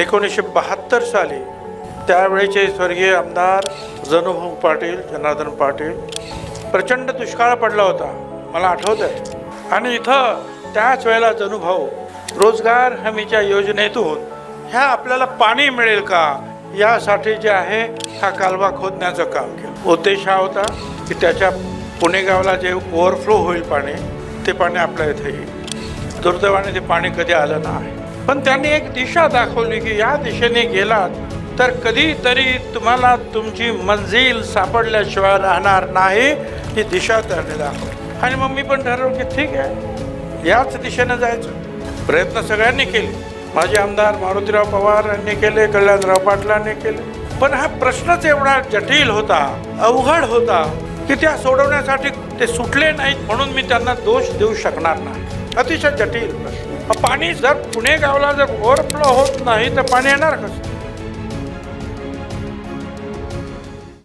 एकोणीसशे बहात्तर साली त्यावेळेचे स्वर्गीय आमदार जनुभाऊ पाटील जनार्दन पाटील प्रचंड दुष्काळ पडला होता. मला आठवत आहे आणि इथं त्याच वेळेला जनुभाऊ रोजगार हमीच्या योजनेतून ह्या आपल्याला पाणी मिळेल का? यासाठी जे आहे हा कालवा खोदण्याचं काम केलं. उद्देश हा होता की त्याच्या पुणे गावाला जे ओव्हरफ्लो होईल पाणी ते पाणी आपल्या इथे येईल. दुर्दैवाने ते पाणी कधी आलं नाही. पण त्यांनी एक दिशा दाखवली की या दिशेने गेलात तर कधीतरी तुम्हाला तुमची मंजिल सापडल्याशिवाय राहणार नाही ही दिशा त्यांनी दाखवली. आणि मग मी पण ठरवलं की ठीक आहे याच दिशेनं जायचं. प्रयत्न सगळ्यांनी केले. माझे आमदार मारुतीराव पवार यांनी केले कल्याणराव पाटलांनी केले. पण हा प्रश्नच एवढा जटिल होता अवघड होता की त्या सोडवण्यासाठी ते सुटले नाहीत म्हणून मी त्यांना दोष देऊ शकणार नाही. अतिशय जटिल प्रश्न. पाणी जर पुणे गावला जर ओव्हरफ्लो होत नाही तर पाणी येणार कसं?